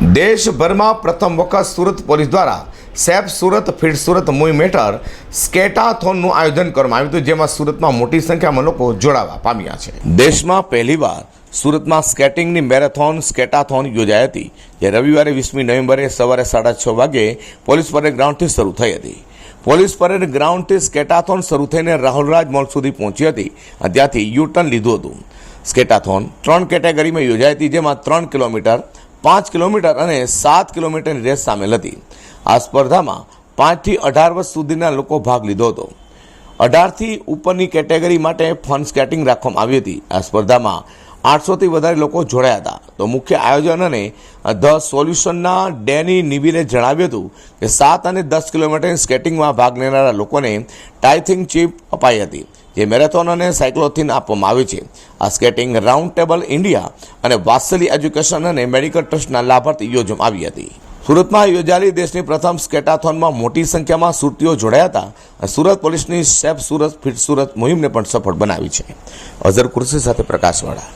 દેશભરમાં પ્રથમ વખત સુરત પોલીસ દ્વારા સેફ સુરત ફિટ સુરત મુહિમ હેઠળ સ્કેટાથોનનું આયોજન કરવામાં આવ્યું હતું, જેમાં સુરતમાં મોટી સંખ્યામાં લોકો જોડાવા પામ્યા છે. દેશમાં પહેલીવાર સુરતમાં સ્કેટિંગની મેરેથોન, સ્કેટાથોન યોજાઈ હતી, જે રવિવારે વીસમી નવેમ્બરે સવારે સાડા છ વાગે પોલીસ પરેડ ગ્રાઉન્ડથી શરૂ થઈ હતી. પોલીસ પરેડ ગ્રાઉન્ડથી સ્કેટાથોન શરૂ થઈને રાહુલરાજ મોલ સુધી પહોંચી હતી અને ત્યાંથી યુ ટર્ન લીધું હતું. સ્કેટાથોન ત્રણ કેટેગરીમાં યોજાઈ હતી, જેમાં ત્રણ કિલોમીટર પાંચ કિલોમીટર અને સાત કિલોમીટરની રેસ સામેલ હતી. આ સ્પર્ધામાં પાંચથી અઢાર વર્ષ સુધીના લોકો ભાગ લીધો હતો. અઢારથી ઉપરની કેટેગરી માટે ફન સ્કેટિંગ રાખવામાં આવી હતી. આ સ્પર્ધામાં આઠસોથી વધારે લોકો જોડાયા હતા. તો મુખ્ય આયોજન અને ધ સોલ્યુશનના ડેની નિબીને જણાવ્યું હતું કે સાત અને દસ કિલોમીટરની સ્કેટિંગમાં ભાગ લેનારા લોકોને ટાઈથિંગ ચીપ અપાઈ હતી. જે મેરેથોન અને સાયક્લોથિન આપવામાં આવી છે. આ સ્કેટિંગ રાઉન્ડ ટેબલ ઇન્ડિયા અને વાત્સલી એજ્યુકેશન અને મેડિકલ ટ્રસ્ટના લાભાર્થી યોજવામાં આવી હતી. સુરતમાં યોજાયેલી દેશની પ્રથમ સ્કેટાથોનમાં મોટી સંખ્યામાં સુરતીઓ જોડાયા હતા અને સુરત પોલીસની સેફ સુરત ફિટ સુરત મુહિમને પણ સફળ બનાવી છે. અઝર કુર્સી સાથે પ્રકાશવાળા.